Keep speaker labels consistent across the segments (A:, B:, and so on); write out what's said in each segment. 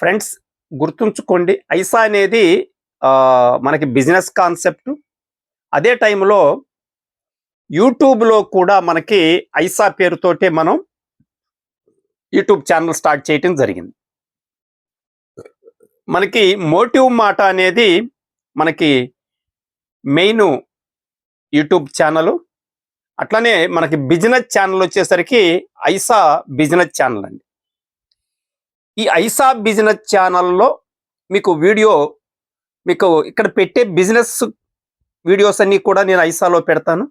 A: Friends గుర్తుంచుకోండి ఐసా అనేది మనకి బిజినెస్ కాన్సెప్ట్. అదే టైంలో యూట్యూబ్లో కూడా మనకి ఐసా పేరుతోటే మనం యూట్యూబ్ ఛానల్ స్టార్ట్ చేయటం జరిగింది. మనకి మోటివ్ మాట అనేది మనకి మెయిన్ యూట్యూబ్ ఛానల్. అట్లనే మనకి బిజినెస్ ఛానల్ వచ్చేసరికి ఐసా బిజినెస్ ఛానల్ అండి. ఈ ఐసా బిజినెస్ ఛానల్లో మీకు వీడియో మీకు ఇక్కడ పెట్టే బిజినెస్ వీడియోస్ అన్నీ కూడా నేను ఐసాలో పెడతాను.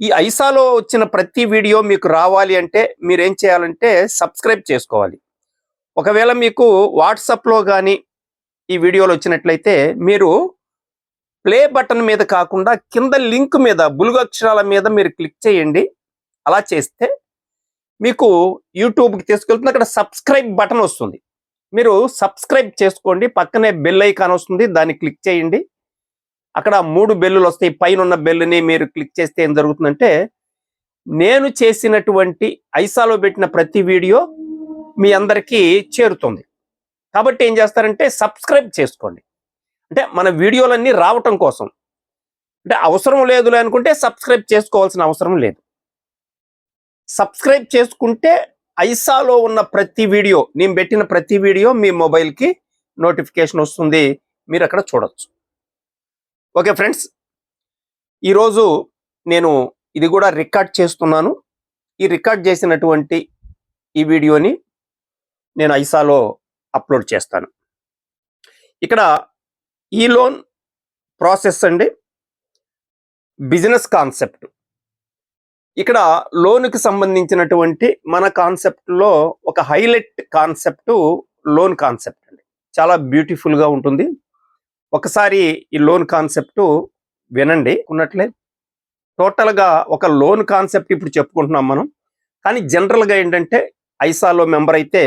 A: ఈ ఐసాలో వచ్చిన ప్రతి వీడియో మీకు రావాలి అంటే మీరేం చేయాలంటే సబ్స్క్రైబ్ చేసుకోవాలి. ఒకవేళ మీకు వాట్సాప్లో కానీ ఈ వీడియోలు వచ్చినట్లయితే మీరు ప్లే బటన్ మీద కాకుండా కింద లింక్ మీద బులుగు అక్షరాల మీద మీరు క్లిక్ చేయండి. అలా చేస్తే మీకు యూట్యూబ్కి తీసుకెళ్తుంది. అక్కడ సబ్స్క్రైబ్ బటన్ వస్తుంది. మీరు సబ్స్క్రైబ్ చేసుకోండి. పక్కనే బెల్ ఐకాన్ వస్తుంది. దాన్ని క్లిక్ చేయండి. అక్కడ మూడు బెల్లులు వస్తాయి. పైన ఉన్న బెల్లుని మీరు క్లిక్ చేస్తే ఏం జరుగుతుందంటే నేను చేసినటువంటి ఐసాలో పెట్టిన ప్రతి వీడియో మీ అందరికీ చేరుతుంది. కాబట్టి ఏం చేస్తారంటే సబ్స్క్రైబ్ చేసుకోండి. అంటే మన వీడియోలన్నీ రావటం కోసం. అంటే అవసరం లేదు అనుకుంటే సబ్స్క్రైబ్ చేసుకోవాల్సిన అవసరం లేదు. సబ్స్క్రైబ్ చేసుకుంటే ఐసాలో ఉన్న ప్రతి వీడియో నేను పెట్టిన ప్రతి వీడియో మీ మొబైల్కి నోటిఫికేషన్ వస్తుంది. మీరు అక్కడ చూడొచ్చు. ఓకే ఫ్రెండ్స్ ఈరోజు నేను ఇది కూడా రికార్డ్ చేస్తున్నాను. ఈ రికార్డ్ చేసినటువంటి ఈ వీడియోని నేను ఐసాలో అప్లోడ్ చేస్తాను. ఇక్కడ ఈ లోన్ ప్రాసెస్ అండి. Business concept. ఇక్కడ లోన్కి సంబంధించినటువంటి మన కాన్సెప్ట్లో ఒక హైలైట్ కాన్సెప్ట్ లోన్ కాన్సెప్ట్ అండి. చాలా బ్యూటిఫుల్గా ఉంటుంది. ఒకసారి ఈ లోన్ కాన్సెప్ట్ వినండి. ఉన్నట్లే టోటల్గా ఒక లోన్ కాన్సెప్ట్ ఇప్పుడు చెప్పుకుంటున్నాం మనం. కానీ జనరల్గా ఏంటంటే ఐసాలో మెంబర్ అయితే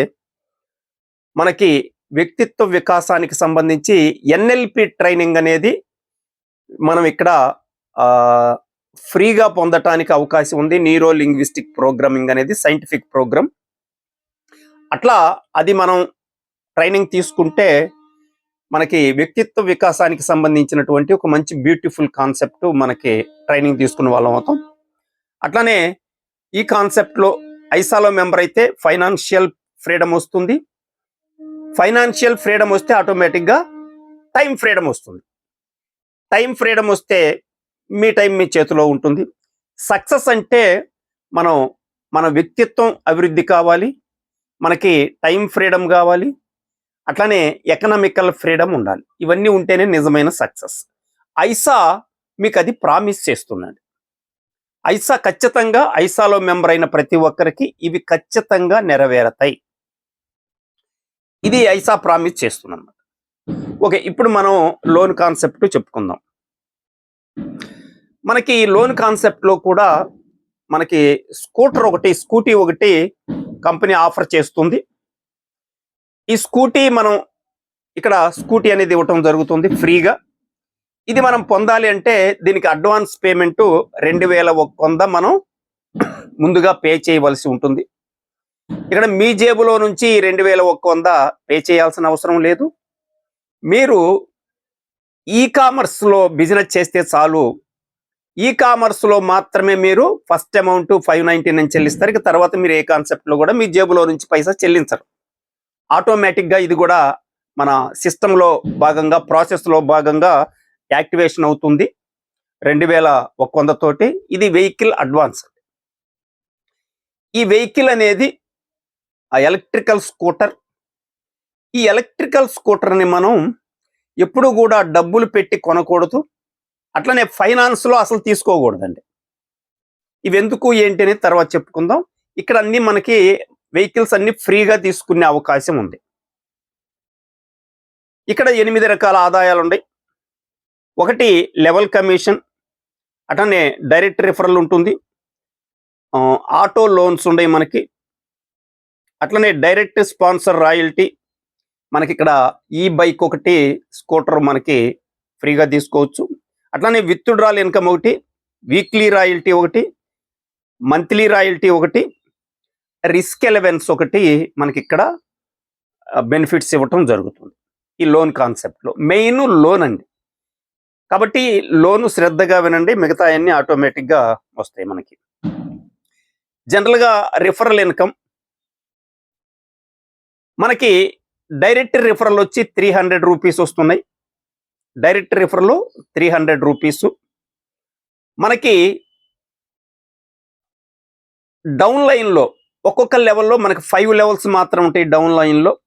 A: మనకి వ్యక్తిత్వ వికాసానికి సంబంధించి ఎన్ఎల్పి ట్రైనింగ్ అనేది మనం ఇక్కడ ఆ, ఫ్రీగా పొందటానికి అవకాశం ఉంది. నీరో లింగ్విస్టిక్ ప్రోగ్రామింగ్ అనేది సైంటిఫిక్ ప్రోగ్రామ్ అట్లా అది మనం ట్రైనింగ్ తీసుకుంటే మనకి వ్యక్తిత్వ వికాసానికి సంబంధించినటువంటి ఒక మంచి బ్యూటిఫుల్ కాన్సెప్ట్ మనకి ట్రైనింగ్ తీసుకున్న వాళ్ళం అవుతాం. అట్లానే ఈ కాన్సెప్ట్లో ఐసాలో మెంబర్ అయితే ఫైనాన్షియల్ ఫ్రీడమ్ వస్తుంది. ఫైనాన్షియల్ ఫ్రీడమ్ వస్తే ఆటోమేటిక్గా టైం ఫ్రీడమ్ వస్తుంది. టైం ఫ్రీడమ్ వస్తే మీ టైం మీ చేతిలో ఉంటుంది. సక్సెస్ అంటే మనం మన వ్యక్తిత్వం అభివృద్ధి కావాలి. మనకి టైం ఫ్రీడమ్ కావాలి. అట్లానే ఎకనామికల్ ఫ్రీడమ్ ఉండాలి. ఇవన్నీ ఉంటేనే నిజమైన సక్సెస్. ఐసా మీకు అది ప్రామిస్ చేస్తున్నాడు ఐసా ఖచ్చితంగా ఐసాలో మెంబర్ అయిన ప్రతి ఒక్కరికి ఇవి ఖచ్చితంగా నెరవేరతాయి. ఇది ఐసా ప్రామిస్ చేస్తుందన్నమాట ఓకే ఇప్పుడు మనం లోన్ కాన్సెప్ట్ చెప్పుకుందాం. మనకి ఈ లోన్ కాన్సెప్ట్లో కూడా మనకి స్కూటర్ ఒకటి స్కూటీ ఒకటి కంపెనీ ఆఫర్ చేస్తుంది. ఈ స్కూటీ మనం ఇక్కడ స్కూటీ అనేది ఇవ్వటం జరుగుతుంది ఫ్రీగా. ఇది మనం పొందాలి అంటే దీనికి అడ్వాన్స్ పేమెంట్ రెండు వేల ఒక వంద మనం ముందుగా పే చేయవలసి ఉంటుంది. ఇక్కడ మీ జేబులో నుంచి రెండు వేల ఒక్క వంద పే చేయాల్సిన అవసరం లేదు. మీరు ఈ కామర్స్లో బిజినెస్ చేస్తే చాలు. ఈ కామర్స్లో మాత్రమే మీరు first amount five ninety nine చెల్లిస్తారు. ఇక తర్వాత మీరు ఏ కాన్సెప్ట్లో కూడా మీ జేబులో నుంచి పైసా చెల్లించరు. ఆటోమేటిక్గా ఇది కూడా మన సిస్టంలో భాగంగా ప్రాసెస్లో భాగంగా యాక్టివేషన్ అవుతుంది. రెండు వేల ఒక తోటి ఇది వెహికల్ అడ్వాన్స్ ఈ వెహికల్ అనేది ఆ ఎలక్ట్రికల్ స్కూటర్ ఈ ఎలక్ట్రికల్ స్కూటర్ని మనం ఎప్పుడు కూడా డబ్బులు పెట్టి కొనకూడదు. అట్లనే ఫైనాన్స్లో అసలు తీసుకోకూడదండి. ఇవి ఎందుకు ఏంటి అనేది తర్వాత చెప్పుకుందాం. ఇక్కడ అన్ని మనకి వెహికల్స్ అన్ని ఫ్రీగా తీసుకునే అవకాశం ఉంది. ఇక్కడ ఎనిమిది రకాల ఆదాయాలు ఉన్నాయి. ఒకటి లెవెల్ కమిషన్ అట్లనే డైరెక్ట్ రిఫరల్ ఉంటుంది. ఆటో లోన్స్ ఉన్నాయి మనకి. అట్లనే డైరెక్ట్ స్పాన్సర్ రాయల్టీ మనకి ఇక్కడ ఈ బైక్ ఒకటి స్కూటర్ మనకి ఫ్రీగా తీసుకోవచ్చు. అట్లానే విత్డ్రాల్ ఇన్కమ్ ఒకటి వీక్లీ రాయల్టీ ఒకటి మంత్లీ రాయల్టీ ఒకటి రిస్క్ ఎలవెన్స్ ఒకటి మనకి ఇక్కడ బెనిఫిట్స్ ఇవ్వటం జరుగుతుంది. ఈ లోన్ కాన్సెప్ట్లో. మెయిన్ లోన్ అండి. కాబట్టి లోను శ్రద్ధగా వినండి మిగతా అన్నీ ఆటోమేటిక్గా వస్తాయి మనకి. జనరల్గా రిఫరల్ ఇన్కమ్. మనకి డైరెక్ట్ రిఫరల్ వచ్చి త్రీ హండ్రెడ్ రూపీస్ వస్తున్నాయి. డైరెక్ట్ రిఫర్లు త్రీ హండ్రెడ్ రూపీస్. మనకి డౌన్ లైన్లో ఒక్కొక్క లెవెల్లో మనకి ఫైవ్ లెవెల్స్ మాత్రం ఉంటాయి డౌన్ లైన్లో.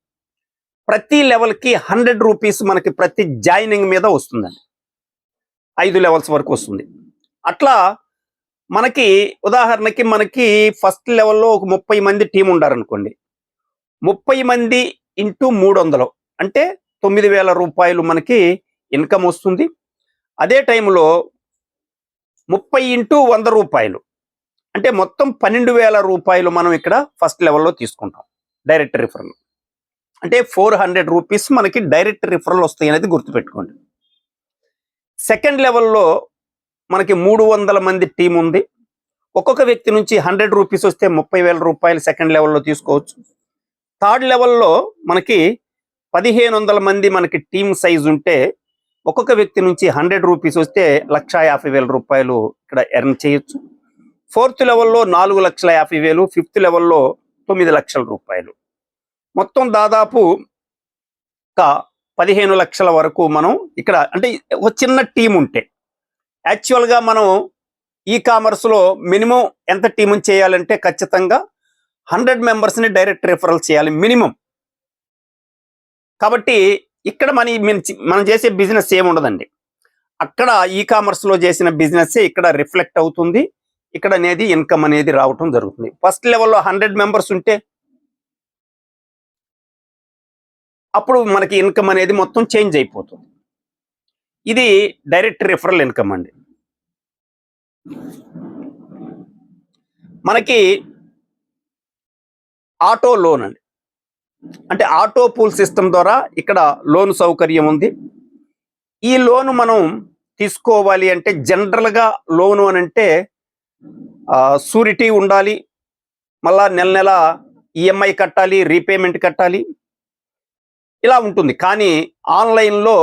A: ప్రతి లెవెల్కి హండ్రెడ్ రూపీస్ మనకి ప్రతి జాయినింగ్ మీద వస్తుందండి. ఐదు లెవెల్స్ వరకు వస్తుంది. అట్లా మనకి ఉదాహరణకి మనకి ఫస్ట్ లెవెల్లో ఒక ముప్పై మంది టీం ఉండారనుకోండి. ముప్పై మంది ఇంటూ మూడు వందలు అంటే తొమ్మిది వేల రూపాయలు మనకి ఇన్కమ్ వస్తుంది. అదే టైంలో ముప్పై ఇంటూ వంద రూపాయలు. అంటే మొత్తం పన్నెండు వేల రూపాయలు మనం ఇక్కడ ఫస్ట్ లెవెల్లో తీసుకుంటాం. Direct referral. అంటే ఫోర్ హండ్రెడ్ రూపీస్ మనకి డైరెక్ట్ రిఫరల్ వస్తాయి అనేది గుర్తుపెట్టుకోండి. సెకండ్ లెవెల్లో మనకి మూడు వందల మంది టీం ఉంది. ఒక్కొక్క వ్యక్తి నుంచి హండ్రెడ్ రూపీస్ వస్తే ముప్పై వేల రూపాయలు సెకండ్ లెవెల్లో తీసుకోవచ్చు. థర్డ్ లెవెల్లో మనకి పదిహేను వందల మంది మనకి టీం సైజ్ ఉంటే ఒక్కొక్క వ్యక్తి నుంచి హండ్రెడ్ రూపీస్ వస్తే లక్ష యాభై వేల రూపాయలు ఇక్కడ ఎర్న్ చేయొచ్చు. ఫోర్త్ లెవెల్లో నాలుగు లక్షల యాభై వేలు ఫిఫ్త్ లెవెల్లో తొమ్మిది లక్షల రూపాయలు. మొత్తం దాదాపు ఒక పదిహేను లక్షల వరకు మనం ఇక్కడ అంటే ఒక చిన్న టీం ఉంటే. యాక్చువల్గా మనం ఈ కామర్స్లో మినిమం ఎంత టీం చేయాలంటే ఖచ్చితంగా హండ్రెడ్ మెంబర్స్ని డైరెక్ట్ రిఫరల్ చేయాలి మినిమం. కాబట్టి ఇక్కడ మన మనం చేసే బిజినెస్ ఏముండదండి అక్కడ ఈ కామర్స్లో చేసిన బిజినెస్ ఇక్కడ రిఫ్లెక్ట్ అవుతుంది. ఇక్కడ అనేది ఇన్కమ్ అనేది రావటం జరుగుతుంది. ఫస్ట్ లెవెల్లో హండ్రెడ్ మెంబర్స్ ఉంటే అప్పుడు మనకి ఇన్కమ్ అనేది మొత్తం చేంజ్ అయిపోతుంది. ఇది డైరెక్ట్ రిఫరల్ ఇన్కమ్ అండి. మనకి ఆటో లోన్ అండి. అంటే ఆటో పూల్ సిస్టమ్ ద్వారా ఇక్కడ లోన్ సౌకర్యం ఉంది. ఈ లోన్ మనం తీసుకోవాలి అంటే జనరల్గా లోను అని అంటే సూరిటీ ఉండాలి. మళ్ళా నెల నెల ఈఎంఐ కట్టాలి రీపేమెంట్ కట్టాలి. ఇలా ఉంటుంది. కానీ ఆన్లైన్లో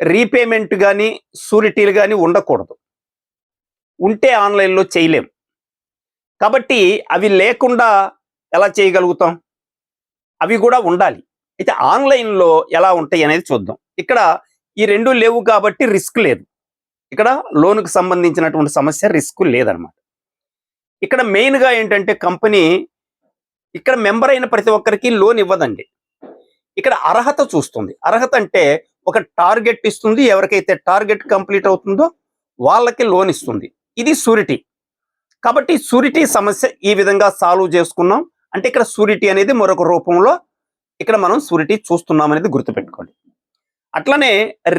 A: రీపేమెంట్ కానీ సూరిటీలు కానీ ఉండకూడదు. ఉంటే ఆన్లైన్లో చేయలేం. కాబట్టి అవి లేకుండా ఎలా చేయగలుగుతాం? అవి కూడా ఉండాలి. అయితే ఆన్లైన్లో ఎలా ఉంటాయి అనేది చూద్దాం. ఇక్కడ ఈ రెండు లేవు కాబట్టి రిస్క్ లేదు. ఇక్కడ లోనుకు సంబంధించినటువంటి సమస్య రిస్క్ లేదనమాట. ఇక్కడ మెయిన్గా ఏంటంటే కంపెనీ ఇక్కడ మెంబర్ అయిన ప్రతి ఒక్కరికి లోన్ ఇవ్వదండి. ఇక్కడ అర్హత చూస్తుంది. అర్హత అంటే ఒక టార్గెట్ ఇస్తుంది. ఎవరికైతే టార్గెట్ కంప్లీట్ అవుతుందో వాళ్ళకి లోన్ ఇస్తుంది. ఇది సూరిటీ. కాబట్టి సూరిటీ సమస్య ఈ విధంగా సాల్వ్ చేసుకున్నాం. అంటే ఇక్కడ సూరిటీ అనేది మరొక రూపంలో ఇక్కడ మనం సూరిటీ చూస్తున్నాం అనేది గుర్తుపెట్టుకోండి. అట్లనే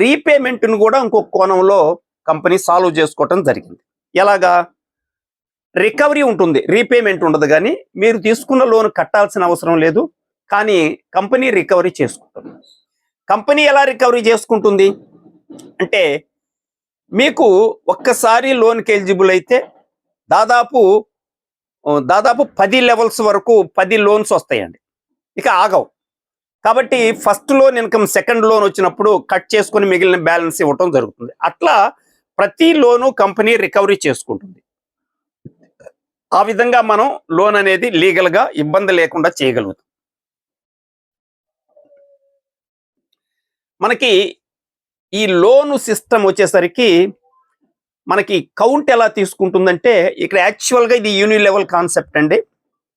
A: రీపేమెంట్ను కూడా ఇంకొక కోణంలో కంపెనీ సాల్వ్ చేసుకోవటం జరిగింది. ఎలాగా? రికవరీ ఉంటుంది రీపేమెంట్ ఉండదు కానీ మీరు తీసుకున్న లోన్ కట్టాల్సిన అవసరం లేదు కానీ కంపెనీ రికవరీ చేసుకుంటుంది. కంపెనీ ఎలా రికవరీ చేసుకుంటుంది? అంటే మీకు ఒక్కసారి లోన్కి ఎలిజిబుల్ అయితే దాదాపు దాదాపు పది లెవెల్స్ వరకు పది లోన్స్ వస్తాయండి. ఇక ఆగవు. కాబట్టి first loan income second loan వచ్చినప్పుడు కట్ చేసుకొని మిగిలిన బ్యాలెన్స్ ఇవ్వటం జరుగుతుంది. అట్లా ప్రతి లోను కంపెనీ రికవరీ చేసుకుంటుంది. ఆ విధంగా మనం లోన్ అనేది లీగల్గా ఇబ్బంది లేకుండా చేయగలుగుతాం. మనకి ఈ లోను సిస్టమ్ వచ్చేసరికి మనకి కౌంట్ ఎలా తీసుకుంటుందంటే ఇక్కడ యాక్చువల్గా ఇది యూని లెవెల్ కాన్సెప్ట్ అండి.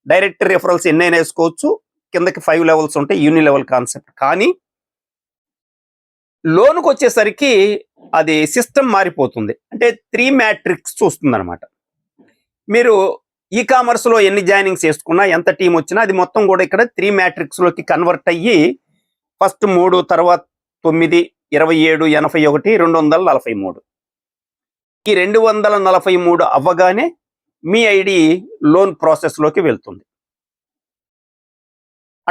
A: డైరెక్ట్ రిఫరల్స్ ఎన్నైనా వేసుకోవచ్చు. కిందకి ఫైవ్ లెవెల్స్ ఉంటాయి యూని లెవెల్ కాన్సెప్ట్ కానీ లోనుకు వచ్చేసరికి అది సిస్టమ్ మారిపోతుంది. అంటే త్రీ మ్యాట్రిక్స్ చూస్తుంది అనమాట మీరు ఈ కామర్స్లో ఎన్ని జాయినింగ్స్ వేసుకున్నా ఎంత టీం వచ్చినా అది మొత్తం కూడా ఇక్కడ త్రీ మ్యాట్రిక్స్లోకి కన్వర్ట్ అయ్యి ఫస్ట్ మూడు తర్వాత తొమ్మిది ఇరవై ఏడు ఎనభై ఒకటి రెండు వందల నలభై మూడు. ఈ రెండు వందల నలభై మూడు అవ్వగానే మీ ఐడి లోన్ ప్రాసెస్లోకి వెళ్తుంది.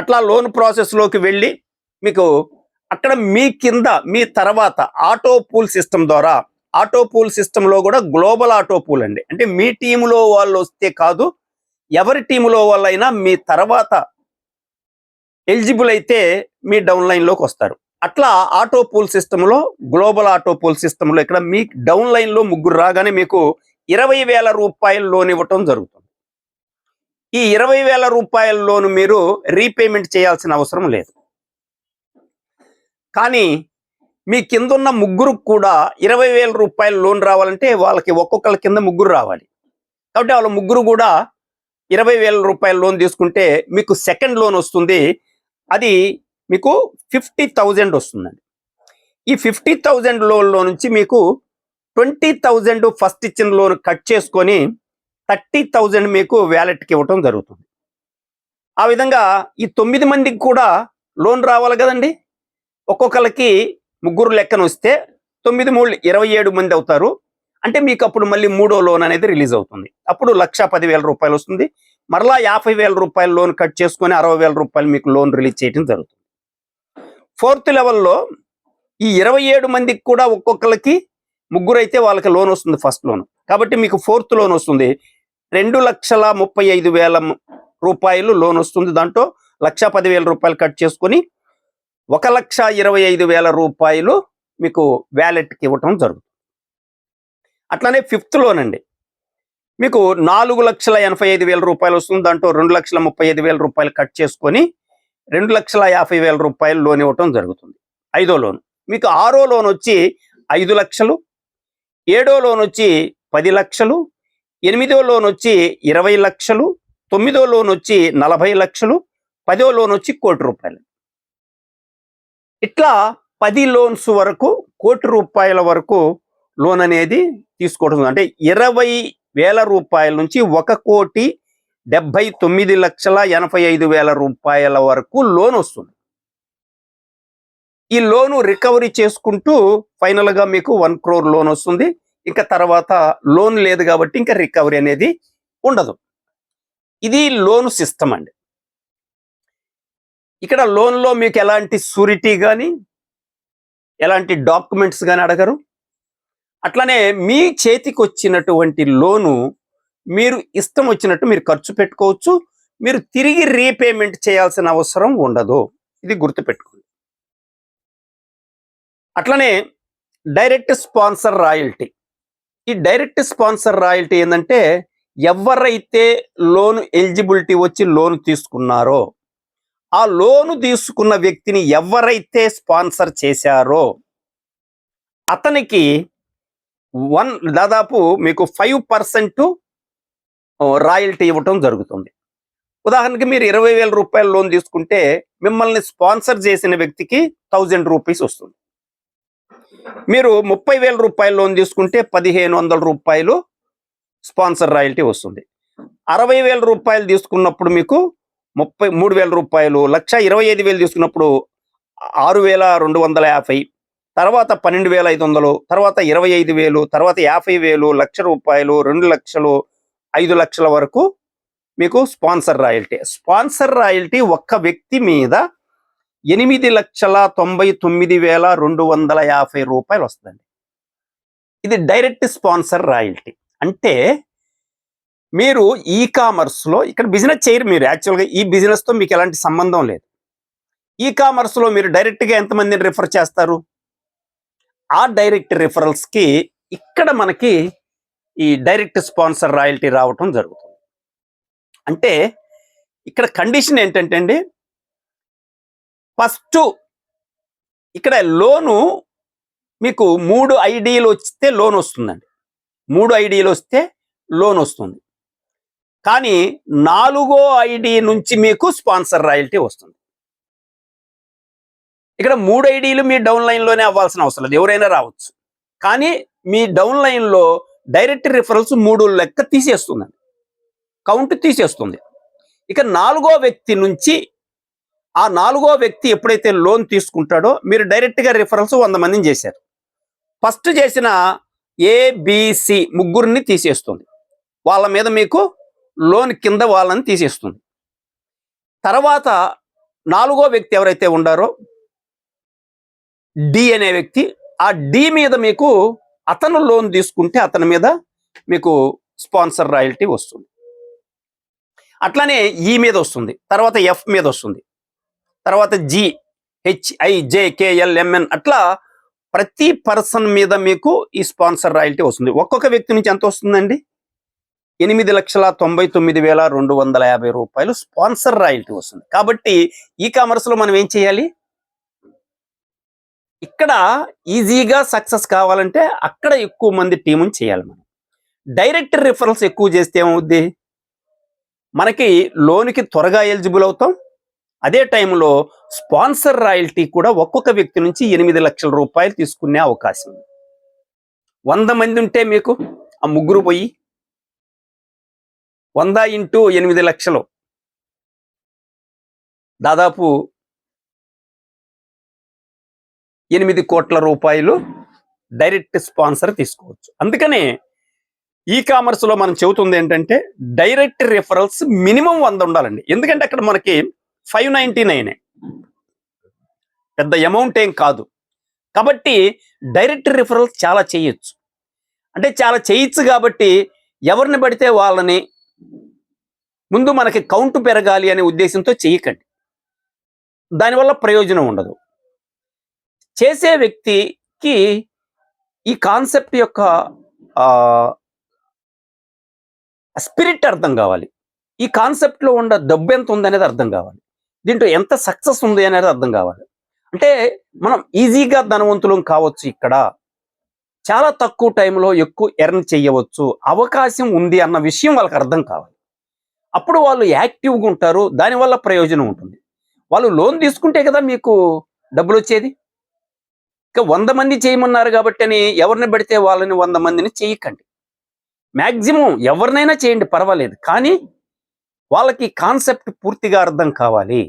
A: అట్లా లోన్ ప్రాసెస్లోకి వెళ్ళి మీకు అక్కడ మీ కింద మీ తర్వాత ఆటో పూల్ సిస్టమ్ ద్వారా ఆటో పూల్ సిస్టంలో కూడా గ్లోబల్ ఆటో పూల్ అండి. అంటే మీ టీములో వాళ్ళు వస్తే కాదు ఎవరి టీములో వాళ్ళైనా మీ తర్వాత ఎలిజిబుల్ అయితే మీ డౌన్ లైన్లోకి వస్తారు. అట్లా ఆటో పూల్ సిస్టంలో గ్లోబల్ ఆటో పూల్ సిస్టంలో ఇక్కడ మీ డౌన్ లైన్లో ముగ్గురు రాగానే మీకు ఇరవై వేల రూపాయల లోన్ ఇవ్వటం జరుగుతుంది. ఈ ఇరవై వేల రూపాయల లోన్ మీరు రీపేమెంట్ చేయాల్సిన అవసరం లేదు. కానీ మీ కిందున్న ముగ్గురు కూడా ఇరవై వేల రూపాయల లోన్ రావాలంటే వాళ్ళకి ఒక్కొక్కరి కింద ముగ్గురు రావాలి. కాబట్టి వాళ్ళ ముగ్గురు కూడా ఇరవై వేల రూపాయల లోన్ తీసుకుంటే మీకు సెకండ్ లోన్ వస్తుంది. అది మీకు ఫిఫ్టీ థౌజండ్ వస్తుందండి. ఈ ఫిఫ్టీ థౌజండ్ లోన్లో నుంచి మీకు ట్వంటీ థౌజండ్ ఫస్ట్ ఇచ్చిన లోన్ కట్ చేసుకొని థర్టీ థౌజండ్ మీకు వ్యాలెట్కి ఇవ్వటం జరుగుతుంది. ఆ విధంగా ఈ తొమ్మిది మందికి కూడా లోన్ రావాలి కదండి. ఒక్కొక్కరికి ముగ్గురు లెక్కన వస్తే తొమ్మిది మూడు ఇరవై ఏడు మంది అవుతారు. అంటే మీకు అప్పుడు మళ్ళీ మూడో లోన్ అనేది రిలీజ్ అవుతుంది. అప్పుడు లక్ష పదివేల రూపాయలు వస్తుంది. మరలా యాభై వేల రూపాయల లోన్ కట్ చేసుకొని అరవై వేల రూపాయలు మీకు లోన్ రిలీజ్ చేయడం జరుగుతుంది. ఫోర్త్ లెవెల్లో ఈ ఇరవై ఏడు మందికి కూడా ఒక్కొక్కరికి ముగ్గురు అయితే వాళ్ళకి లోన్ వస్తుంది ఫస్ట్ లోన్. కాబట్టి మీకు ఫోర్త్ లోన్ వస్తుంది. రెండు లక్షల ముప్పై ఐదు వేల రూపాయలు లోన్ వస్తుంది దాంట్లో. లక్ష పదివేల రూపాయలు కట్ చేసుకొని ఒక లక్ష ఇరవై ఐదు వేల రూపాయలు మీకు వ్యాలెట్కి ఇవ్వటం జరుగుతుంది. అట్లానే ఫిఫ్త్ లోన్ అండి. మీకు నాలుగు లక్షల ఎనభై ఐదు వేల రూపాయలు వస్తుంది. దాంట్లో రెండు లక్షల ముప్పై ఐదు వేల రూపాయలు కట్ చేసుకొని రెండు లక్షల యాభై వేల రూపాయలు లోన్ ఇవ్వటం జరుగుతుంది. ఐదో లోన్. మీకు ఆరో లోన్ వచ్చి ఐదు లక్షలు ఏడో లోన్ వచ్చి పది లక్షలు ఎనిమిదో లోన్ వచ్చి ఇరవై లక్షలు తొమ్మిదో లోన్ వచ్చి నలభై లక్షలు పదో లోన్ వచ్చి కోటి రూపాయలు. ఇట్లా పది లోన్స్ వరకు కోటి రూపాయల వరకు లోన్ అనేది తీసుకోవడం అంటే ఇరవై వేల రూపాయల నుంచి ఒక కోటి డెబ్బై తొమ్మిది లక్షల ఎనభై ఐదు వేల రూపాయల వరకు లోన్ వస్తుంది. ఈ లోను రికవరీ చేసుకుంటూ ఫైనల్గా మీకు వన్ క్రోర్ లోన్ వస్తుంది. ఇంకా తర్వాత లోన్ లేదు కాబట్టి ఇంకా రికవరీ అనేది ఉండదు. ఇది లోన్ సిస్టమ్ అండి. ఇక్కడ లోన్లో మీకు ఎలాంటి సూరిటీ కానీ ఎలాంటి డాక్యుమెంట్స్ కానీ అడగరు. అట్లానే మీ చేతికి వచ్చినటువంటి లోను మీరు ఇష్టం వచ్చినట్టు మీరు ఖర్చు పెట్టుకోవచ్చు. మీరు తిరిగి రీపేమెంట్ చేయాల్సిన అవసరం ఉండదు. ఇది గుర్తుపెట్టుకోండి. అట్లనే డైరెక్ట్ స్పాన్సర్ రాయల్టీ. ఈ డైరెక్ట్ స్పాన్సర్ రాయల్టీ ఏంటంటే ఎవరైతే లోన్ ఎలిజిబిలిటీ వచ్చి లోన్ తీసుకున్నారో ఆ లోను తీసుకున్న వ్యక్తిని ఎవరైతే స్పాన్సర్ చేశారో అతనికి వన్ దాదాపు మీకు ఫైవ్ పర్సెంట్ రాయల్టీ ఇవ్వటం జరుగుతుంది. ఉదాహరణకి మీరు ఇరవై వేల రూపాయల లోన్ తీసుకుంటే మిమ్మల్ని స్పాన్సర్ చేసిన వ్యక్తికి థౌజండ్ రూపీస్ వస్తుంది. మీరు ముప్పై వేల రూపాయల లోన్ తీసుకుంటే పదిహేను వందల రూపాయలు స్పాన్సర్ రాయల్టీ వస్తుంది. అరవై వేల రూపాయలు తీసుకున్నప్పుడు మీకు ముప్పై మూడు వేల రూపాయలు లక్ష ఇరవై ఐదు వేలు తీసుకున్నప్పుడు ఆరు వేల రెండు వందల యాభై తర్వాత పన్నెండు వేల ఐదు వందలు తర్వాత ఇరవై ఐదు వేలు తర్వాత యాభై వేలు లక్ష రూపాయలు రెండు లక్షలు ఐదు లక్షల వరకు మీకు స్పాన్సర్ రాయల్టీ. స్పాన్సర్ రాయల్టీ ఒక్క వ్యక్తి మీద ఎనిమిది లక్షల తొంభై తొమ్మిది వేల రెండు వందల యాభై రూపాయలు వస్తుందండి. ఇది డైరెక్ట్ స్పాన్సర్ రాయల్టీ. అంటే మీరు ఈ కామర్స్లో ఇక్కడ బిజినెస్ చేయరు మీరు. యాక్చువల్గా ఈ బిజినెస్తో మీకు ఎలాంటి సంబంధం లేదు. ఈ కామర్స్లో మీరు డైరెక్ట్గా ఎంతమందిని రిఫర్ చేస్తారు? ఆ డైరెక్ట్ రిఫరల్స్కి ఇక్కడ మనకి ఈ డైరెక్ట్ స్పాన్సర్ రాయల్టీ రావటం జరుగుతుంది. అంటే ఇక్కడ కండిషన్ ఏంటంటే అండి ఫస్ట్ ఇక్కడ లోను మీకు మూడు ఐడీలు వస్తే లోన్ వస్తుందండి. మూడు ఐడీలు వస్తే లోన్ వస్తుంది. కానీ నాలుగో ఐడి నుంచి మీకు స్పాన్సర్ రాయల్టీ వస్తుంది. ఇక్కడ మూడు ఐడీలు మీ డౌన్ లైన్లోనే అవ్వాల్సిన అవసరం లేదు. ఎవరైనా రావచ్చు. కానీ మీ డౌన్ లైన్లో డైరెక్ట్ రిఫరల్స్ మూడు లెక్క తీసేస్తుందండి కౌంట్ తీసేస్తుంది. ఇక నాలుగో వ్యక్తి నుంచి ఆ నాలుగో వ్యక్తి ఎప్పుడైతే లోన్ తీసుకుంటాడో మీరు డైరెక్ట్గా రిఫరల్స్ వంద మందిని చేశారు. ఫస్ట్ చేసిన ఏబిసి ముగ్గురిని తీసేస్తుంది. వాళ్ళ మీద మీకు లోన్ కింద వాళ్ళని తీసేస్తుంది. తర్వాత నాలుగో వ్యక్తి ఎవరైతే ఉండారో డి అనే వ్యక్తి ఆ డి మీద మీకు అతను లోన్ తీసుకుంటే అతని మీద మీకు స్పాన్సర్ రాయల్టీ వస్తుంది. అట్లానే ఈ మీద వస్తుంది తర్వాత ఎఫ్ మీద వస్తుంది తర్వాత జి హెచ్ఐజేకేఎల్ఎంఎన్ అట్లా ప్రతి పర్సన్ మీద మీకు ఈ స్పాన్సర్ రాయల్టీ వస్తుంది. ఒక్కొక్క వ్యక్తి నుంచి ఎంత వస్తుందండి? ఎనిమిది లక్షల తొంభై తొమ్మిది వేల రెండు వందల యాభై రూపాయలు స్పాన్సర్ రాయల్టీ వస్తుంది. కాబట్టి ఈ కామర్స్లో మనం ఏం చేయాలి? ఇక్కడ ఈజీగా సక్సెస్ కావాలంటే అక్కడ ఎక్కువ మంది టీముని చేయాలి మనం. డైరెక్ట్ రిఫరల్స్ ఎక్కువ చేస్తే ఏమవుద్ది? మనకి లోన్కి త్వరగా ఎలిజిబుల్ అవుతాం. అదే టైంలో స్పాన్సర్ రాయల్టీ కూడా ఒక్కొక్క వ్యక్తి నుంచి ఎనిమిది లక్షల రూపాయలు తీసుకునే అవకాశం ఉంది. వంద మంది ఉంటే మీకు ఆ ముగ్గురు పోయి వంద ఇంటూ ఎనిమిది లక్షలు. దాదాపు ఎనిమిది కోట్ల రూపాయలు డైరెక్ట్ స్పాన్సర్ తీసుకోవచ్చు. అందుకనే ఈ కామర్స్లో మనం చెబుతుంది ఏంటంటే డైరెక్ట్ రిఫరల్స్ మినిమం వంద ఉండాలండి. ఎందుకంటే అక్కడ మనకి ఫైవ్ నైంటీ నైనే పెద్ద అమౌంట్ ఏం కాదు. కాబట్టి డైరెక్ట్ రిఫరల్స్ చాలా చేయొచ్చు. అంటే చాలా చేయొచ్చు కాబట్టి ఎవరిని పడితే వాళ్ళని ముందు మనకి కౌంట్ పెరగాలి అనే ఉద్దేశంతో చేయకండి. దానివల్ల ప్రయోజనం ఉండదు. చేసే వ్యక్తికి ఈ కాన్సెప్ట్ యొక్క స్పిరిట్ అర్థం కావాలి. ఈ కాన్సెప్ట్లో ఉన్న డబ్బు ఎంత ఉంది అనేది అర్థం కావాలి. దీంట్లో ఎంత సక్సెస్ ఉంది అనేది అర్థం కావాలి. అంటే మనం ఈజీగా ధనవంతులం కావచ్చు ఇక్కడ. చాలా తక్కువ టైంలో ఎక్కువ ఎర్న్ చేయవచ్చు. అవకాశం ఉంది అన్న విషయం వాళ్ళకి అర్థం కావాలి. అప్పుడు వాళ్ళు యాక్టివ్గా ఉంటారు. దానివల్ల ప్రయోజనం ఉంటుంది. వాళ్ళు లోన్ తీసుకుంటే కదా మీకు డబ్బులు వచ్చేది? ఇక వంద మంది చేయమన్నారు కాబట్టి అని ఎవరిని పెడితే వాళ్ళని వంద మందిని చేయకండి. మ్యాక్సిమం ఎవరినైనా చేయండి పర్వాలేదు. కానీ వాళ్ళకి కాన్సెప్ట్ పూర్తిగా అర్థం కావాలి.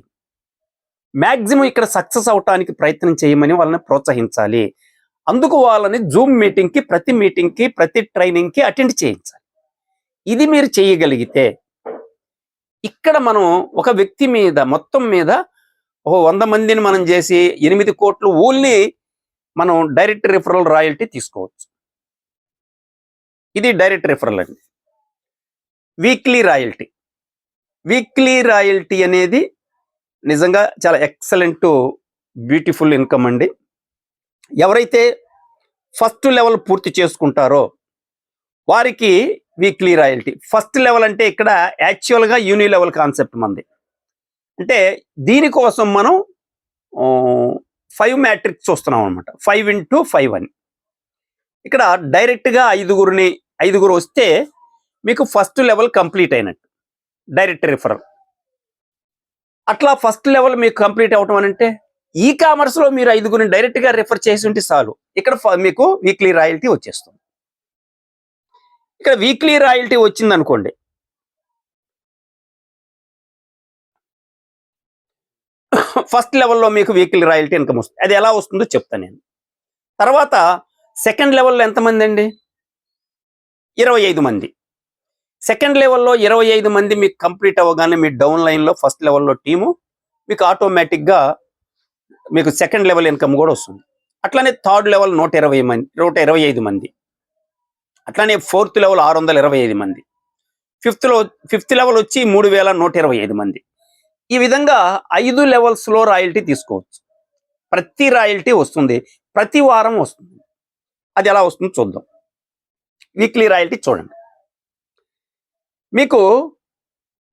A: మ్యాక్సిమం ఇక్కడ సక్సెస్ అవటానికి ప్రయత్నం చేయమని వాళ్ళని ప్రోత్సహించాలి. అందుకు వాళ్ళని జూమ్ మీటింగ్కి ప్రతి మీటింగ్కి ప్రతి ట్రైనింగ్కి అటెండ్ చేయించాలి. ఇది మీరు చేయగలిగితే ఇక్కడ మనం ఒక వ్యక్తి మీద మొత్తం మీద ఒక వంద మందిని మనం చేసి ఎనిమిది కోట్లు ఓన్లీ మనం డైరెక్ట్ రిఫరల్ రాయల్టీ తీసుకోవచ్చు. ఇది డైరెక్ట్ రిఫరల్ అండి. Weekly royalty. వీక్లీ రాయల్టీ అనేది నిజంగా చాలా ఎక్సలెంట్ బ్యూటిఫుల్ ఇన్కమ్ అండి. ఎవరైతే ఫస్ట్ లెవెల్ పూర్తి చేసుకుంటారో వారికి వీక్లీ రాయల్టీ. ఫస్ట్ లెవెల్ అంటే ఇక్కడ యాక్చువల్గా యూని లెవెల్ కాన్సెప్ట్ మంది. అంటే దీనికోసం మనం ఫైవ్ మ్యాట్రిక్స్ చూస్తున్నాం అనమాట ఫైవ్ ఇంటూ ఫైవ్ అని. ఇక్కడ డైరెక్ట్గా ఐదుగురిని ఐదుగురు వస్తే మీకు ఫస్ట్ లెవెల్ కంప్లీట్ అయినట్టు. డైరెక్ట్ రిఫరల్ అట్లా ఫస్ట్ లెవెల్ మీకు కంప్లీట్ అవటం అని అంటే ఈ కామర్స్లో మీరు ఐదుగురిని డైరెక్ట్గా రిఫర్ చేసి ఉంటే చాలు. ఇక్కడ ఫ- మీకు వీక్లీ రాయల్టీ వచ్చేస్తుంది. ఇక్కడ వీక్లీ రాయల్టీ వచ్చింది అనుకోండి ఫస్ట్ లెవెల్లో మీకు వెహికల్ రాయల్టీ ఇన్కమ్ వస్తుంది. అది ఎలా వస్తుందో చెప్తాను నేను. తర్వాత సెకండ్ లెవెల్లో ఎంతమంది అండి? ఇరవై ఐదు మంది. సెకండ్ లెవెల్లో ఇరవై ఐదు మంది మీకు కంప్లీట్ అవ్వగానే మీ డౌన్ లైన్లో ఫస్ట్ లెవెల్లో టీము మీకు ఆటోమేటిక్గా మీకు సెకండ్ లెవెల్ ఇన్కమ్ కూడా వస్తుంది. అట్లానే థర్డ్ లెవెల్ నూట ఇరవై మంది నూట ఇరవై ఐదు మంది. అట్లానే ఫోర్త్ లెవెల్ ఆరు వందల ఇరవై ఐదు మంది. ఫిఫ్త్లో ఫిఫ్త్ లెవెల్ వచ్చి మూడు వేల నూట ఇరవై ఐదు మంది. ఈ విధంగా ఐదు లెవెల్స్లో రాయల్టీ తీసుకోవచ్చు. ప్రతి రాయల్టీ వస్తుంది. ప్రతి వారం వస్తుంది. అది ఎలా వస్తుందో చూద్దాం. వీక్లీ రాయల్టీ చూడండి. మీకు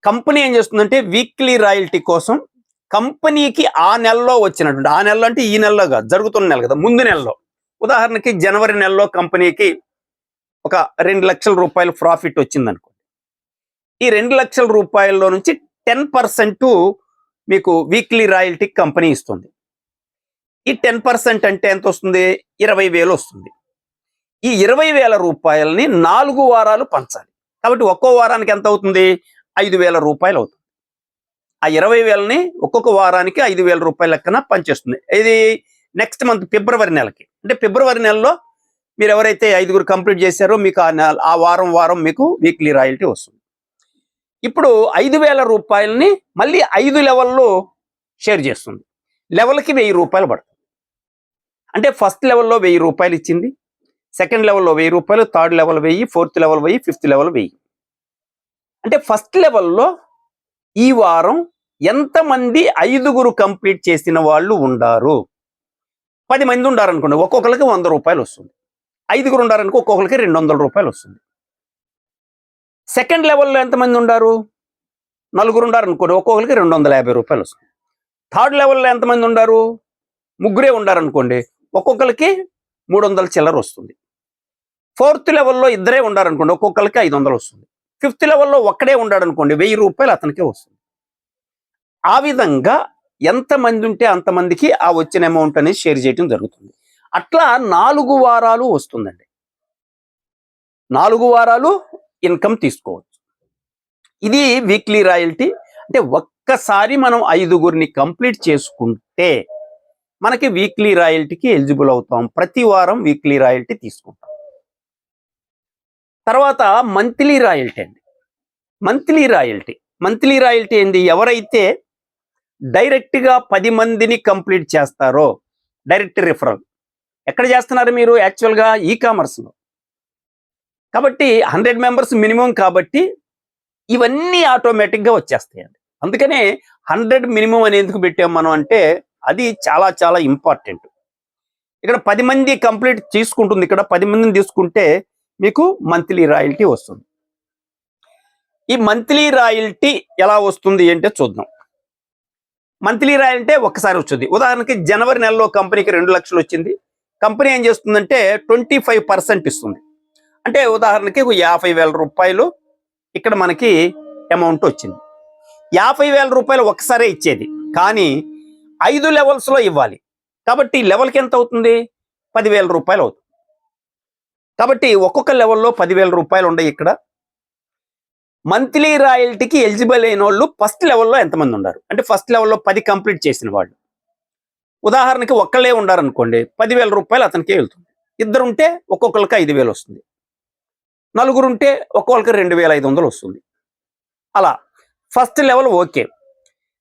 A: కంపెనీ ఏం చేస్తుందంటే వీక్లీ రాయల్టీ కోసం కంపెనీకి ఆ నెలలో వచ్చినటువంటి ఆ నెలలో అంటే ఈ నెలలో కాదు జరుగుతున్న నెల కదా ముందు నెలలో. ఉదాహరణకి జనవరి నెలలో కంపెనీకి ఒక రెండు లక్షల రూపాయలు ప్రాఫిట్ వచ్చిందనుకోండి. ఈ రెండు లక్షల రూపాయల్లో నుంచి టెన్ పర్సెంట్ మీకు వీక్లీ రాయల్టీ కంపెనీ ఇస్తుంది. ఈ టెన్ పర్సెంట్ అంటే ఎంత వస్తుంది ఇరవై వేలు వస్తుంది. ఈ ఇరవై వేల రూపాయలని నాలుగు వారాలు పంచాలి. కాబట్టి ఒక్కో వారానికి ఎంత అవుతుంది? ఐదు వేల రూపాయలు అవుతుంది. ఆ ఇరవై వేలని ఒక్కొక్క వారానికి ఐదు వేల రూపాయల లెక్కన పనిచేస్తుంది ఇది నెక్స్ట్ మంత్ ఫిబ్రవరి నెలకి. అంటే ఫిబ్రవరి నెలలో మీరు ఎవరైతే ఐదుగురు కంప్లీట్ చేశారో మీకు ఆ నెల ఆ వారం వారం మీకు వీక్లీ రాయల్టీ వస్తుంది. ఇప్పుడు ఐదు వేల రూపాయలని మళ్ళీ ఐదు లెవెల్లో షేర్ చేస్తుంది. లెవెల్కి వెయ్యి రూపాయలు పడుతుంది. అంటే ఫస్ట్ లెవెల్లో వెయ్యి రూపాయలు ఇచ్చింది సెకండ్ లెవెల్లో వెయ్యి రూపాయలు థర్డ్ లెవెల్ వెయ్యి ఫోర్త్ లెవెల్ వెయ్యి ఫిఫ్త్ లెవెల్ వెయ్యి. అంటే ఫస్ట్ లెవెల్లో ఈ వారం ఎంతమంది ఐదుగురు కంప్లీట్ చేసిన వాళ్ళు ఉండారు? పది మంది ఉండారనుకోండి ఒక్కొక్కరికి వంద రూపాయలు వస్తుంది. ఐదుగురు ఉండారనుకో ఒక్కొక్కరికి రెండు వందల రూపాయలు వస్తుంది. సెకండ్ లెవెల్లో ఎంతమంది ఉండారు? నలుగురు ఉండారనుకోండి ఒక్కొక్కరికి రెండు వందల యాభై రూపాయలు వస్తుంది. థర్డ్ లెవెల్లో ఎంతమంది ఉండారు? ముగ్గురే ఉండారనుకోండి ఒక్కొక్కరికి మూడు వందల చిల్లర వస్తుంది. ఫోర్త్ లెవెల్లో ఇద్దరే ఉండారనుకోండి ఒక్కొక్కరికి ఐదు వందలు వస్తుంది. ఫిఫ్త్ లెవెల్లో ఒక్కడే ఉన్నాడనుకోండి వెయ్యి రూపాయలు అతనికే వస్తుంది. ఆ విధంగా ఎంతమంది ఉంటే అంతమందికి ఆ వచ్చిన అమౌంట్ అనేది షేర్ చేయడం జరుగుతుంది. అట్లా నాలుగు వారాలు వస్తుందండి. నాలుగు వారాలు ఇన్కమ్ తీసుకోవచ్చు. ఇది వీక్లీ రాయల్టీ. అంటే ఒక్కసారి మనం ఐదుగురిని కంప్లీట్ చేసుకుంటే మనకి వీక్లీ రాయల్టీకి ఎలిజిబుల్ అవుతాం. ప్రతి వారం వీక్లీ రాయల్టీ తీసుకుంటాం. తర్వాత మంత్లీ రాయల్టీ అండి. Monthly royalty. మంత్లీ రాయల్టీ ఏంది? ఎవరైతే డైరెక్ట్గా పది మందిని కంప్లీట్ చేస్తారో డైరెక్ట్ రిఫరల్. ఎక్కడ చేస్తున్నారు మీరు? యాక్చువల్గా ఈ కామర్స్లో. కాబట్టి హండ్రెడ్ మెంబర్స్ మినిమం కాబట్టి ఇవన్నీ ఆటోమేటిక్గా వచ్చేస్తాయండి. అందుకనే హండ్రెడ్ మినిమం అని ఎందుకు పెట్టాం మనం అంటే అది చాలా చాలా ఇంపార్టెంట్. ఇక్కడ పది మంది కంప్లీట్ తీసుకుంటుంది. ఇక్కడ పది మందిని తీసుకుంటే మీకు మంత్లీ రాయల్టీ వస్తుంది. ఈ మంత్లీ రాయల్టీ ఎలా వస్తుంది అంటే చూద్దాం. మంత్లీ రాయల్టీ ఒక్కసారి వచ్చింది. ఉదాహరణకి జనవరి నెలలో కంపెనీకి రెండు లక్షలు వచ్చింది. కంపెనీ ఏం చేస్తుందంటే ట్వంటీ ఫైవ్ పర్సెంట్ ఇస్తుంది. అంటే ఉదాహరణకి ఒక యాభై వేల రూపాయలు ఇక్కడ మనకి అమౌంట్ వచ్చింది. యాభై వేల రూపాయలు ఒక్కసారే ఇచ్చేది. కానీ ఐదు లెవెల్స్లో ఇవ్వాలి. కాబట్టి లెవెల్కి ఎంత అవుతుంది? పదివేల రూపాయలు అవుతుంది. కాబట్టి ఒక్కొక్క లెవెల్లో పదివేల రూపాయలు ఉన్నాయి ఇక్కడ. మంత్లీ రాయల్టీకి ఎలిజిబుల్ అయిన వాళ్ళు ఫస్ట్ లెవెల్లో ఎంతమంది ఉన్నారు? అంటే ఫస్ట్ లెవెల్లో పది కంప్లీట్ చేసిన వాళ్ళు. ఉదాహరణకి ఒక్కళ్ళే ఉండారనుకోండి పదివేల రూపాయలు అతనికే వెళ్తుంది. ఇద్దరు ఉంటే ఒక్కొక్కరికి ఐదు వేలు వస్తుంది. నలుగురు ఉంటే ఒక్కొక్కరికి రెండు వేల ఐదు వందలు వస్తుంది. అలా first level okay.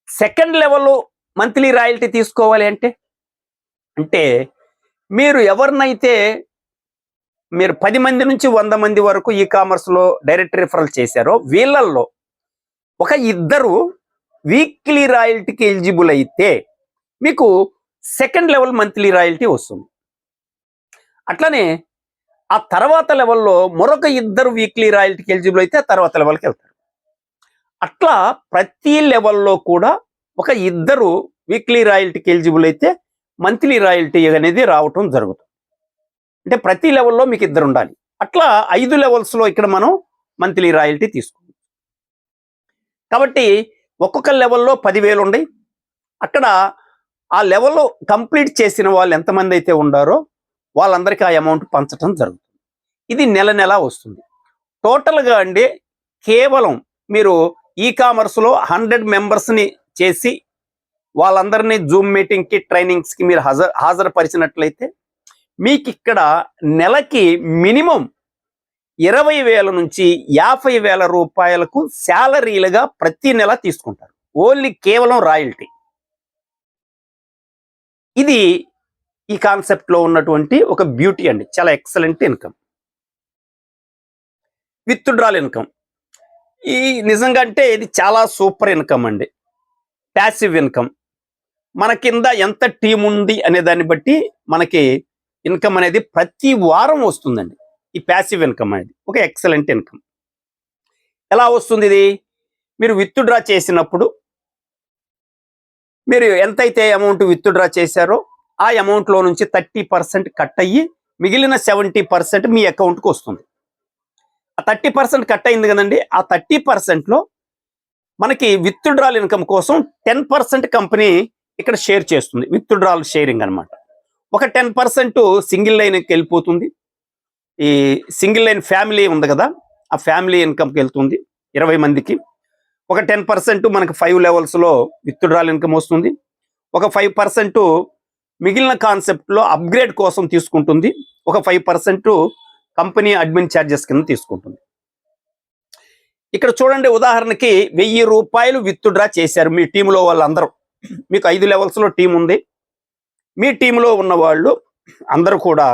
A: Second level monthly royalty తీసుకోవాలి అంటే? అంటే మీరు ఎవరినైతే మీరు పది మంది నుంచి వంద మంది వరకు ఈ కామర్స్లో డైరెక్ట్ రిఫరల్ చేశారో వీళ్ళల్లో ఒక ఇద్దరు వీక్లీ రాయల్టీకి ఎలిజిబుల్ అయితే మీకు సెకండ్ లెవెల్ మంత్లీ రాయల్టీ వస్తుంది. అట్లనే ఆ తర్వాత లెవెల్లో మరొక ఇద్దరు వీక్లీ రాయల్టీకి ఎలిజిబుల్ అయితే ఆ తర్వాత లెవెల్కి వెళ్తారు. అట్లా ప్రతి లెవెల్లో కూడా ఒక ఇద్దరు వీక్లీ రాయల్టీకి ఎలిజిబుల్ అయితే మంత్లీ రాయల్టీ అనేది రావటం జరుగుతుంది. అంటే ప్రతి లెవెల్లో మీకు ఇద్దరు ఉండాలి. అట్లా ఐదు లెవెల్స్లో ఇక్కడ మనం మంత్లీ రాయల్టీ తీసుకుంటాం. కాబట్టి ఒక్కొక్క లెవెల్లో పదివేలు ఉన్నాయి అక్కడ ఆ లెవెల్లో కంప్లీట్ చేసిన వాళ్ళు ఎంతమంది అయితే ఉండారో వాళ్ళందరికీ ఆ అమౌంట్ పంచడం జరుగుతుంది. ఇది నెల నెల వస్తుంది. టోటల్గా అండి కేవలం మీరు ఈ కామర్స్లో హండ్రెడ్ మెంబర్స్ని చేసి వాళ్ళందరినీ జూమ్ మీటింగ్కి ట్రైనింగ్స్కి మీరు హాజరు హాజరుపరిచినట్లయితే మీకు ఇక్కడ నెలకి మినిమం ఇరవై వేల నుంచి యాభై వేల రూపాయలకు శాలరీలుగా ప్రతి నెల తీసుకుంటారు. ఓన్లీ కేవలం రాయల్టీ. ఇది ఈ కాన్సెప్ట్లో ఉన్నటువంటి ఒక బ్యూటీ అండి. చాలా ఎక్సలెంట్ ఇన్కమ్. Withdrawal income. ఈ నిజంగా అంటే ఇది చాలా సూపర్ ఇన్కమ్ అండి. Passive income. మన కింద ఎంత టీం ఉంది అనే దాన్ని బట్టి మనకి ఇన్కమ్ అనేది ప్రతి వారం వస్తుందండి. ఈ ప్యాసివ్ ఇన్కమ్ అనేది. ఒక ఎక్సలెంట్ ఇన్కమ్. ఎలా వస్తుంది ఇది? మీరు విత్డ్రా చేసినప్పుడు మీరు ఎంతైతే అమౌంట్ విత్డ్రా చేశారో ఆ అమౌంట్లో నుంచి థర్టీ పర్సెంట్ కట్ అయ్యి మిగిలిన సెవెంటీ పర్సెంట్ మీ అకౌంట్కి వస్తుంది. ఆ థర్టీ పర్సెంట్ కట్ అయింది కదండి. ఆ థర్టీ పర్సెంట్లో మనకి విత్ డ్రాల్ ఇన్కమ్ కోసం టెన్ పర్సెంట్ కంపెనీ ఇక్కడ షేర్ చేస్తుంది. విత్ డ్రాల్ షేరింగ్ అన్నమాట. ఒక టెన్ పర్సెంట్ సింగిల్ లైన్కి వెళ్ళిపోతుంది. ఈ సింగిల్ లైన్ ఫ్యామిలీ ఉంది కదా ఆ ఫ్యామిలీ ఇన్కమ్కి వెళ్తుంది ఇరవై మందికి. ఒక టెన్ పర్సెంట్ మనకి ఫైవ్ లెవెల్స్లో విత్ డ్రాల్ ఇన్కమ్ వస్తుంది. ఒక ఫైవ్ పర్సెంట్ మిగిలిన కాన్సెప్ట్లో అప్గ్రేడ్ కోసం తీసుకుంటుంది. ఒక five percent company admin charges కింద తీసుకుంటుంది. ఇక్కడ చూడండి ఉదాహరణకి వెయ్యి రూపాయలు విత్ డ్రా చేశారు మీ టీంలో వాళ్ళందరూ. మీకు ఐదు లెవెల్స్లో టీం ఉంది. మీ టీంలో ఉన్న వాళ్ళు అందరూ కూడా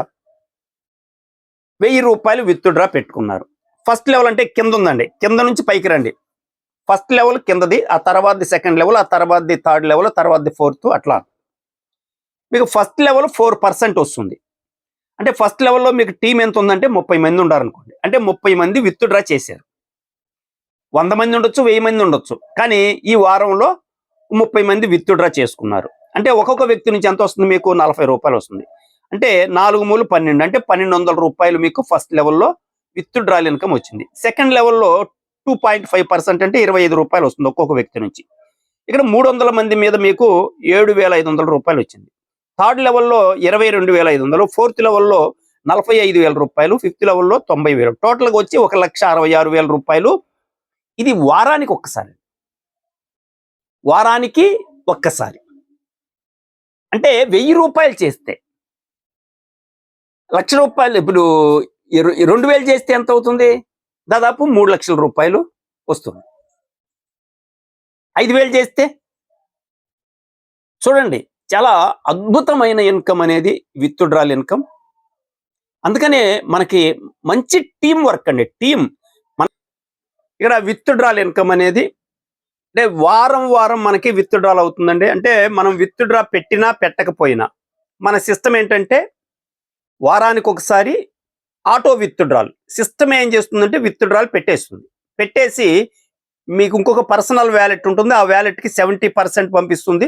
A: వెయ్యి రూపాయలు విత్ డ్రా పెట్టుకున్నారు. ఫస్ట్ లెవెల్ అంటే కింద ఉందండి. కింద నుంచి పైకి రండి. ఫస్ట్ లెవెల్ కిందది ఆ తర్వాతది సెకండ్ లెవెల్ ఆ తర్వాతది థర్డ్ లెవెల్ తర్వాతది ఫోర్త్ అట్లా. మీకు ఫస్ట్ లెవెల్ ఫోర్ పర్సెంట్ వస్తుంది. అంటే ఫస్ట్ లెవెల్లో మీకు టీం ఎంత ఉందంటే ముప్పై మంది ఉండాలనుకోండి అంటే ముప్పై మంది విత్డ్రా చేశారు. వంద మంది ఉండొచ్చు వెయ్యి మంది ఉండొచ్చు. కానీ ఈ వారంలో ముప్పై మంది విత్డ్రా చేసుకున్నారు. అంటే ఒక్కొక్క వ్యక్తి నుంచి ఎంత వస్తుంది మీకు? నలభై రూపాయలు వస్తుంది. అంటే నాలుగు మూలు పన్నెండు. అంటే పన్నెండు వందల రూపాయలు మీకు ఫస్ట్ లెవెల్లో విత్డ్రాల్ ఇన్కమ్ వచ్చింది. సెకండ్ లెవెల్లో టూ పాయింట్ ఫైవ్ పర్సెంట్ అంటే ఇరవై ఐదు రూపాయలు వస్తుంది ఒక్కొక్క వ్యక్తి నుంచి. ఇక్కడ మూడు వందల మంది మీద మీకు ఏడు వేల ఐదు వందల రూపాయలు వచ్చింది. థర్డ్ లెవెల్లో ఇరవై రెండు వేల ఐదు వందలు ఫోర్త్ లెవెల్లో నలభై ఐదు వేల రూపాయలు ఫిఫ్త్ లెవెల్లో తొంభై వేలు. టోటల్గా వచ్చి ఒక లక్ష అరవై ఆరు వేల రూపాయలు. ఇది వారానికి ఒక్కసారి. వారానికి ఒక్కసారి. అంటే వెయ్యి రూపాయలు చేస్తే. లక్ష రూపాయలు ఇప్పుడు రెండు వేలు చేస్తే ఎంత అవుతుంది? దాదాపు మూడు లక్షల రూపాయలు వస్తుంది. ఐదు వేలు చేస్తే? చూడండి. చాలా అద్భుతమైన ఇన్కమ్ అనేది విత్డ్రాల్ ఇన్కమ్ అందుకనే మనకి మంచి టీం వర్క్ అండి. టీం మన ఇక్కడ విత్డ్రాల్ ఇన్కమ్ అనేది అంటే వారం వారం మనకి విత్డ్రాల్ అవుతుందండి. అంటే మనం విత్డ్రా పెట్టినా పెట్టకపోయినా మన సిస్టమ్ ఏంటంటే వారానికి ఒకసారి ఆటో విత్డ్రాల్ సిస్టమ్ ఏం చేస్తుందంటే విత్డ్రాల్ పెట్టేస్తుంది. పెట్టేసి మీకు ఇంకొక పర్సనల్ వ్యాలెట్ ఉంటుంది. ఆ వ్యాలెట్కి సెవెంటీ పర్సెంట్ పంపిస్తుంది.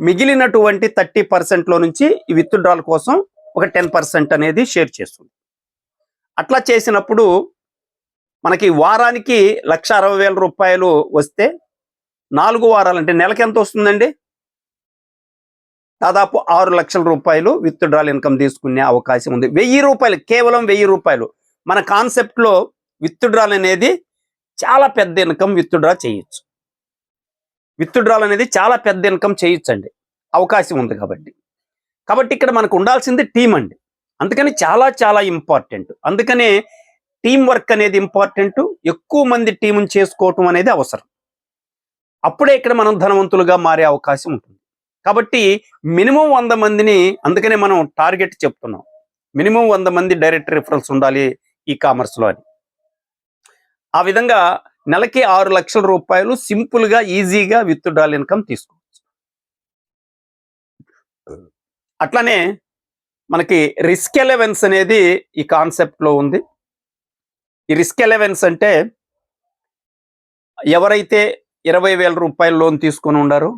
A: మిగిలినటువంటి థర్టీ పర్సెంట్లో నుంచి ఈ విత్డ్రాల్ కోసం ఒక టెన్ పర్సెంట్ అనేది షేర్ చేస్తుంది. అట్లా చేసినప్పుడు మనకి వారానికి లక్ష అరవై వేల రూపాయలు వస్తే నాలుగు వారాలు అంటే నెలకి ఎంత వస్తుందండి? దాదాపు ఆరు లక్షల రూపాయలు విత్డ్రాల్ ఇన్కమ్ తీసుకునే అవకాశం ఉంది. వెయ్యి రూపాయలు కేవలం వెయ్యి రూపాయలు. మన కాన్సెప్ట్లో విత్డ్రాల్ అనేది చాలా పెద్ద ఇన్కమ్ విత్డ్రా చేయొచ్చు. విత్డ్రాల్ అనేది చాలా పెద్ద ఇన్కమ్ చేయొచ్చండి. అవకాశం ఉంది కాబట్టి. కాబట్టి ఇక్కడ మనకు ఉండాల్సింది టీం అండి. అందుకని చాలా చాలా ఇంపార్టెంట్. అందుకనే టీం వర్క్ అనేది ఇంపార్టెంట్. ఎక్కువ మంది టీముని చేసుకోవటం అనేది అవసరం. అప్పుడే ఇక్కడ మనం ధనవంతులుగా మారే అవకాశం ఉంటుంది. కాబట్టి మినిమం వంద మందిని అందుకనే మనం టార్గెట్ చెప్తున్నాం. మినిమం వంద మంది డైరెక్ట్ రిఫరల్స్ ఉండాలి ఈ కామర్స్లో అని. ఆ విధంగా నెలకి ఆరు లక్షల రూపాయలు సింపుల్గా ఈజీగా విత్ డ్రాల్ ఇన్కమ్ తీసుకోవచ్చు. అట్లానే మనకి రిస్క్ ఎలెవెన్స్ అనేది ఈ కాన్సెప్ట్లో ఉంది. ఈ రిస్క్ ఎలెవెన్స్ అంటే ఎవరైతే ఇరవై వేల రూపాయల లోన్ తీసుకుని ఉండారో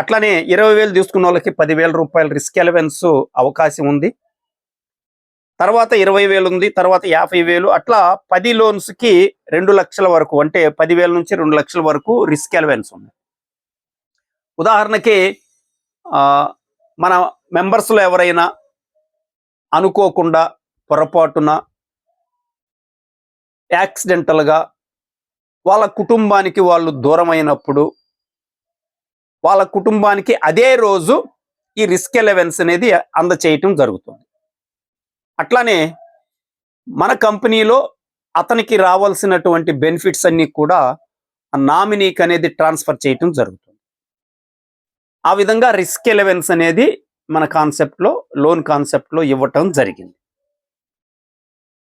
A: అట్లానే ఇరవై వేలు తీసుకున్న వాళ్ళకి పదివేల రూపాయల రిస్క్ ఎలవెన్స్ అవకాశం ఉంది. తర్వాత ఇరవై వేలు ఉంది తర్వాత యాభై వేలు. అట్లా పది లోన్స్కి రెండు లక్షల వరకు అంటే పదివేల నుంచి రెండు లక్షల వరకు రిస్క్ అలవెన్స్ ఉంది. ఉదాహరణకి మన మెంబర్స్లో ఎవరైనా అనుకోకుండా పొరపాటున యాక్సిడెంటల్గా వాళ్ళ కుటుంబానికి వాళ్ళు దూరమైనప్పుడు వాళ్ళ కుటుంబానికి అదే రోజు ఈ రిస్క్ ఎలవెన్స్ అనేది అందచేయటం జరుగుతుంది. అట్లానే మన కంపెనీలో అతనికి రావాల్సినటువంటి బెనిఫిట్స్ అన్ని కూడా ఆ నామినీకి అనేది ట్రాన్స్ఫర్ చేయటం జరుగుతుంది. ఆ విధంగా రిస్క్ ఎలవెన్స్ అనేది మన కాన్సెప్ట్లో లోన్ కాన్సెప్ట్లో ఇవ్వటం జరిగింది.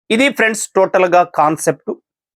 A: ఇది ఫ్రెండ్స్ టోటల్గా కాన్సెప్ట్.